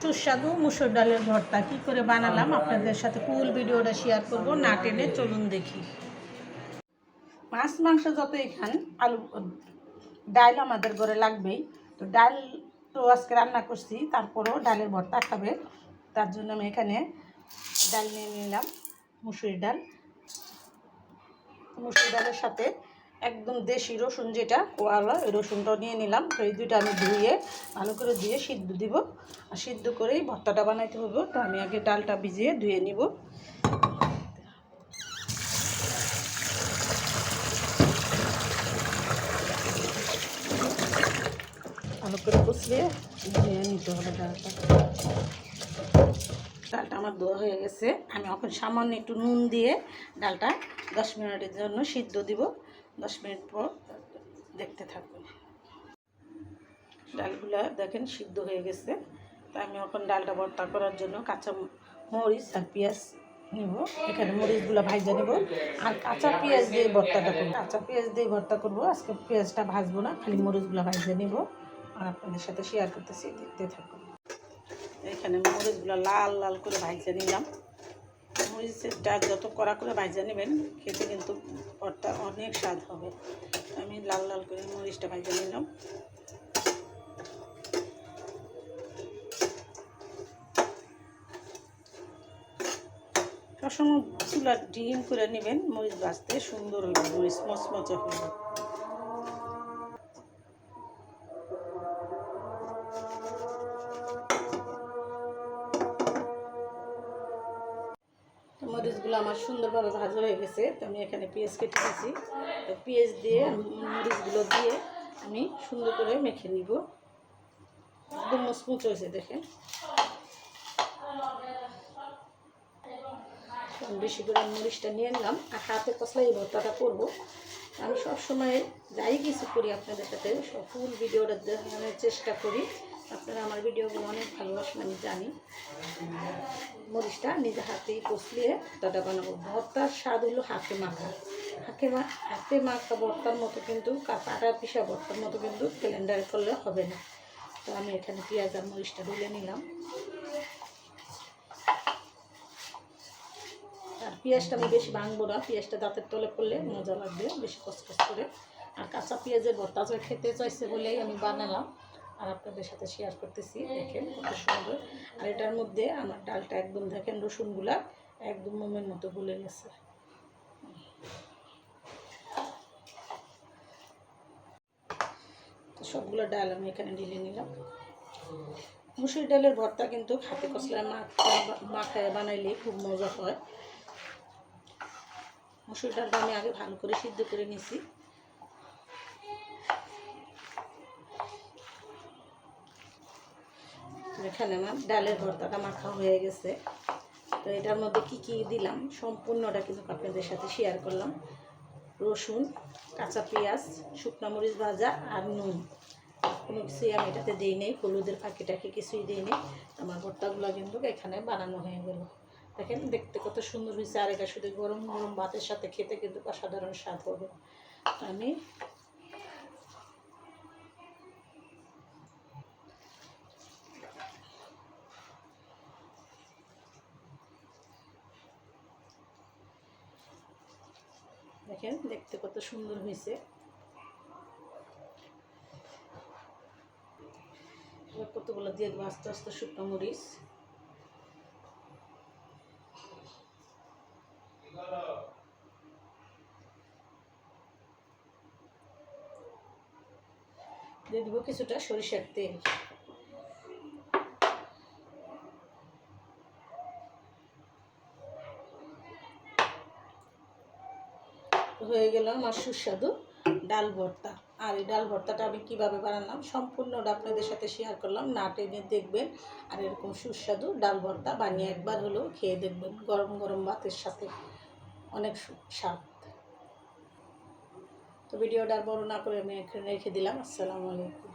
সুস্বাদু মুসুর ডালের ভর্তা। কি করে বানালাম? আপনাদের সাথে ফুল ভিডিওটা শেয়ার করব। না টেনে চলুন দেখি। মাছ মাংস যতই খান আলু ডাল আমাদের ঘরে লাগবেই। তো ডাল তো আজকে রান্না করছি তারপরেও ডালের ভর্তা খাবে। তার জন্য আমি এখানে ডাল নিয়ে নিলাম মুসুরি ডাল। মুসুরি ডালের সাথে একদম দেশি রসুন যেটা, কোয়ালা ওই রসুনটাও নিয়ে নিলাম। তো এই দুইটা আমি ধুয়ে, ভালো করে ধুয়ে সিদ্ধ দিব। আর সিদ্ধ করেই ভর্তাটা বানাইতে হবে। তো আমি আগে ডালটা ভিজিয়ে ধুয়ে নিব। ভালো করে ধুয়ে নিতে হবে ডালটা। ডালটা আমার ধোয়া হয়ে গেছে। আমি এখন সামান্য একটু নুন দিয়ে ডালটা দশ মিনিটের জন্য সিদ্ধ দিব। দশ মিনিট পর দেখতে থাকবেন ডালগুলা দেখেন সিদ্ধ হয়ে গেছে। তা আমি এখন ডালটা ভর্তা করার জন্য কাঁচা মরিচ আর পেঁয়াজ নিব। এখানে মরিচগুলো ভাজা নেব। আর কাঁচা পেঁয়াজ দিয়ে ভর্তাটা করব। কাঁচা পেঁয়াজ দিয়ে ভর্তা করব। আজকে পেঁয়াজটা ভাজবো না, খালি মরিচগুলো ভাজা নেব। আর আপনাদের সাথে শেয়ার করতেছি, দেখতে থাকুন। এখানে মরিচগুলো লাল লাল করে ভাজা নিলাম। মরিচটা যত কড়া করে ভাজা নেবেন, খেতে কিন্তু পরটা অনেক স্বাদ হবে। আমি লাল লাল করে মরিচটা ভাজা নিলাম। সবসময় চুলা ডিম করে নেবেন, মরিচ ভাজতে সুন্দর হইবে মরিচ মচমচে হইবে মরিচগুলো আমার সুন্দরভাবে ভাজা হয়ে গেছে। তো আমি এখানে পেঁয়াজ কেটে দিয়েছি তো পেঁয়াজ দিয়ে মরিচগুলো দিয়ে আমি সুন্দর করে মেখে নিব। একদম মুচমুচ হয়েছে, দেখেন। বেশি করে মরিচটা নিয়ে নিলাম। আর হাতে কষলা এই ভর্তাটা করব। আমি সবসময় যাই কিছু করি আপনাদের সাথে, সব ফুল ভিডিওটা দেখানোর চেষ্টা করি। আপনারা আমার ভিডিওগুলো অনেক ভালোবাসেন, আমি জানি। মরিচটা নিজে হাতেই কষলিয়ে ভর্তাটা বানাবো। ভর্তার স্বাদ হলো হাতে মাখা। হাতে মা হাতে মাখা ভর্তার মতো কিন্তু কাটা পিসা ভর্তার মতো কিন্তু ক্যালেন্ডারে করলে হবে না। তো আমি এখানে পেঁয়াজ আর মরিচটা ঢুলে নিলাম। আর পেঁয়াজটা আমি বেশি ভাঙবো না। পেঁয়াজটা দাঁতের তলে করলে মজা লাগবে, বেশি কসকস করে। আর কাঁচা পেঁয়াজের ভর্তা খেতে চাইছে বলেই আমি বানালাম। আর আপনাদের সাথে শেয়ার করতেছি, দেখেন কত সুন্দর। আর এটার মধ্যে আমার ডালটা একদম দেখেন রসুনগুলা একদম মোমের মতো গুলে গেছে। সবগুলো ডাল আমি এখানে ঢেলে নিলাম। মুসুর ডালের ভর্তা কিন্তু হাতে মাখা মাখায় বানাইলে খুব মজা হয়। মুসুর ডালটা আমি আগে ভালো করে সিদ্ধ করে নিছি। এখানে আমার ডালের ভর্তাটা মাখা হয়ে গেছে। তো এটার মধ্যে কি কি দিলাম? সম্পূর্ণটা কিন্তু আপনাদের সাথে শেয়ার করলাম। রসুন, কাঁচা পেঁয়াজ, শুকনো মরিচ ভাজা আর নুন। কোনো কিছুই আমি এটাতে দিই নেই, হলুদের ফাঁকি টাকি কিছুই দিই নেই। আমার ভর্তাগুলো কিন্তু এখানে বানানো হয়ে গেল। দেখেন, দেখতে কত সুন্দর হয়েছে। আর এটা শুধু গরম গরম ভাতের সাথে খেতে কিন্তু অসাধারণ স্বাদ হবে। আমি দেখেন, দেখতে কত সুন্দর হয়েছে। কতগুলো দিয়ে দেবো? আস্তে আস্তে শুকনো মরিচ। দিয়ে দিব কিছুটা সরিষার তেল। হয়ে গেল আমার সুস্বাদু ডাল ভর্তা। আর এই ডাল ভর্তাটা আমি কীভাবে বানালাম সম্পূর্ণটা আপনাদের সাথে শেয়ার করলাম। না টেনে দেখবেন আর এরকম সুস্বাদু ডাল ভর্তা বানিয়ে একবার হলেও খেয়ে দেখবেন গরম গরম ভাতের সাথে। অনেক স্বাদ। তো ভিডিওটা বড় না করে আমি এখানে রেখে দিলাম। আসসালামু আলাইকুম।